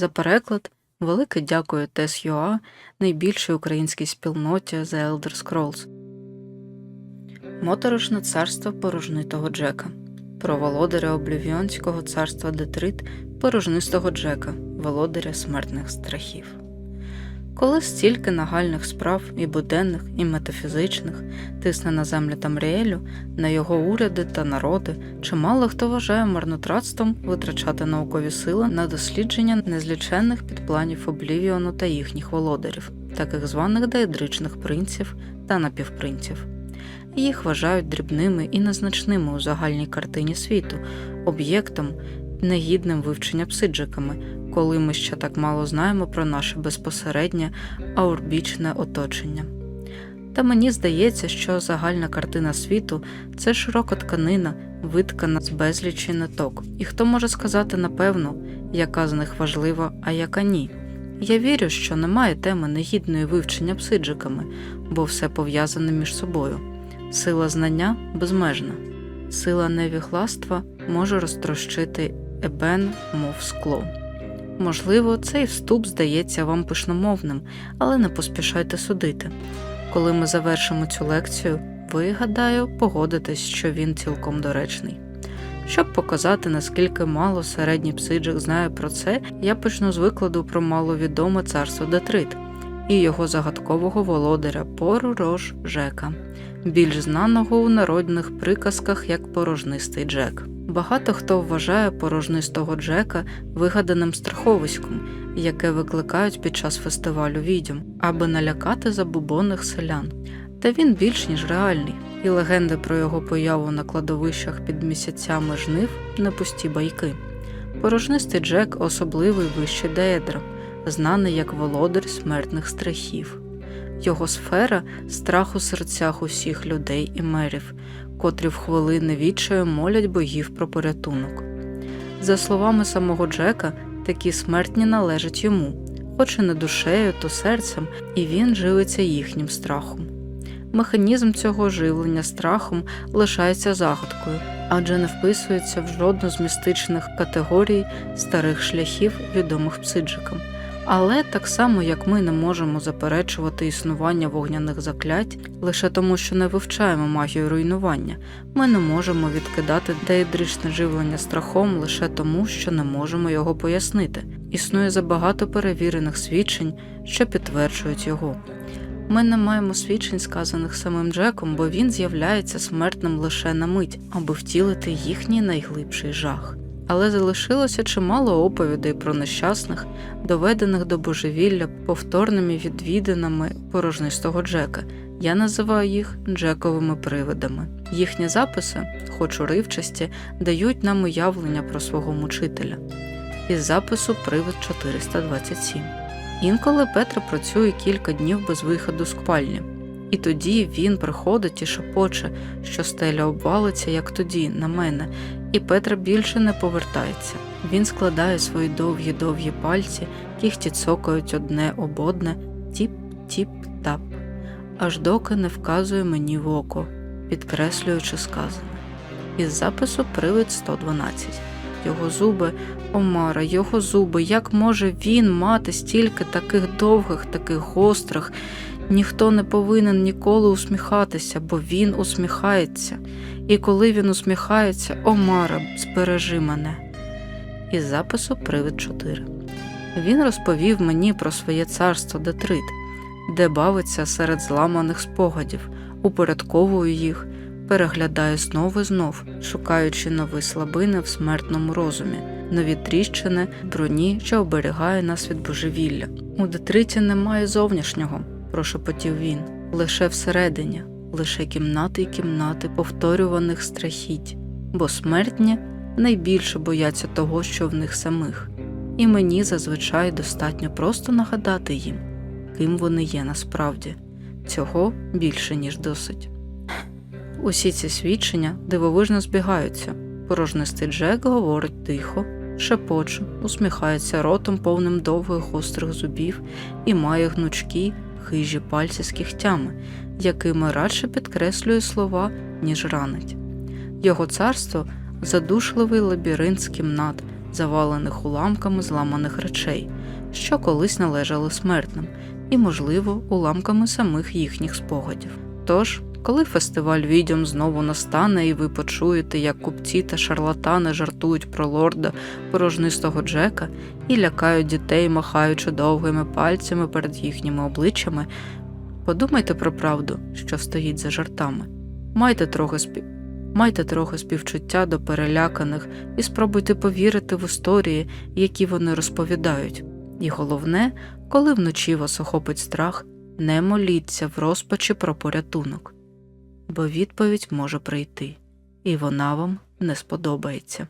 За переклад велике дякую TES.UA, найбільшій українській спільноті The Elder Scrolls. Моторошне царство порожнитого Джека. Про володаря Облівіонського царства Детрит, порожнистого Джека, володаря смертних страхів. Коли стільки нагальних справ і буденних, і метафізичних тисне на землю Тамріелю, на його уряди та народи, чимало хто вважає марнотратством витрачати наукові сили на дослідження незліченних підпланів Облівіону та їхніх володарів, таких званих деєдричних принців та напівпринців. Їх вважають дрібними і незначними у загальній картині світу, об'єктом, негідним вивчення псиджиками, коли ми ще так мало знаємо про наше безпосереднє аурбічне оточення. Та мені здається, що загальна картина світу це широка тканина, виткана з безлічі ниток, і хто може сказати напевно, яка з них важлива, а яка ні. Я вірю, що немає теми негідної вивчення псиджиками, бо все пов'язане між собою. Сила знання безмежна, сила невігластва може розтрощити ебен, мов скло. Можливо, цей вступ здається вам пишномовним, але не поспішайте судити. Коли ми завершимо цю лекцію, ви, гадаю, погодитесь, що він цілком доречний. Щоб показати, наскільки мало середній псиджик знає про це, я почну з викладу про маловідоме царство Детрит і його загадкового володаря Пору Рош Жека, більш знаного у народних приказках як порожнистий Джек. Багато хто вважає порожнистого Джека вигаданим страховиськом, яке викликають під час фестивалю відьом, аби налякати забубонних селян. Та він більш ніж реальний, і легенди про його появу на кладовищах під місяцями жнив не пусті байки. Порожнистий Джек особливий вищий деедра, знаний як володар смертних страхів. Його сфера страх у серцях усіх людей і мерів, котрі в хвилини відчаю молять богів про порятунок. За словами самого Джека, такі смертні належать йому, хоч і не душею, то серцем, і він живиться їхнім страхом. Механізм цього живлення страхом лишається загадкою, адже не вписується в жодну з містичних категорій старих шляхів, відомих псиджикам. Але так само як ми не можемо заперечувати існування вогняних заклять лише тому, що не вивчаємо магію руйнування, ми не можемо відкидати деєдричне живлення страхом лише тому, що не можемо його пояснити. Існує забагато перевірених свідчень, що підтверджують його. Ми не маємо свідчень, сказаних самим Джеком, бо він з'являється смертним лише на мить, аби втілити їхній найглибший жах. Але залишилося чимало оповідей про нещасних, доведених до божевілля повторними відвідинами порожнистого Джека. Я називаю їх Джековими привидами. Їхні записи, хоч уривчасті, дають нам уявлення про свого мучителя. Із запису Привид 427. Інколи Петро працює кілька днів без виходу з купальні, і тоді він приходить і шепоче, що стеля обвалиться, як тоді, на мене, і Петра більше не повертається. Він складає свої довгі-довгі пальці, кіхті цокають одне об одне, тіп-тіп-тап, аж доки не вказує мені в око, підкреслюючи сказане. Із запису привид 112. Його зуби, Омара, його зуби, як може він мати стільки таких довгих, таких гострих? Ніхто не повинен ніколи усміхатися, бо він усміхається. І коли він усміхається, Омара, збережи мене. Із запису Привид 4. Він розповів мені про своє царство Детрит, де бавиться серед зламаних спогадів, упорядковує їх, переглядає знов і знов, шукаючи нові слабини в смертному розумі, нові тріщини, броні, що оберігає нас від божевілля. У Детриті немає зовнішнього, прошепотів він, лише всередині, лише кімнати й кімнати повторюваних страхіть, бо смертні найбільше бояться того, що в них самих, і мені зазвичай достатньо просто нагадати їм, ким вони є насправді, цього більше, ніж досить. Усі ці свідчення дивовижно збігаються. Порожнистий Джек говорить тихо, шепоче, усміхається ротом повним довгих гострих зубів і має гнучкі, хижі пальці з кігтями, якими радше підкреслює слова, ніж ранить. Його царство задушливий лабіринт з кімнат, завалених уламками зламаних речей, що колись належали смертним, і, можливо, уламками самих їхніх спогадів. Тож, коли фестиваль відьом знову настане, і ви почуєте, як купці та шарлатани жартують про лорда порожнистого Джека і лякають дітей, махаючи довгими пальцями перед їхніми обличчями, подумайте про правду, що стоїть за жартами. Майте трохи спів... Майте трохи співчуття до переляканих і спробуйте повірити в історії, які вони розповідають. І головне, коли вночі вас охопить страх, не моліться в розпачі про порятунок, бо відповідь може прийти, і вона вам не сподобається.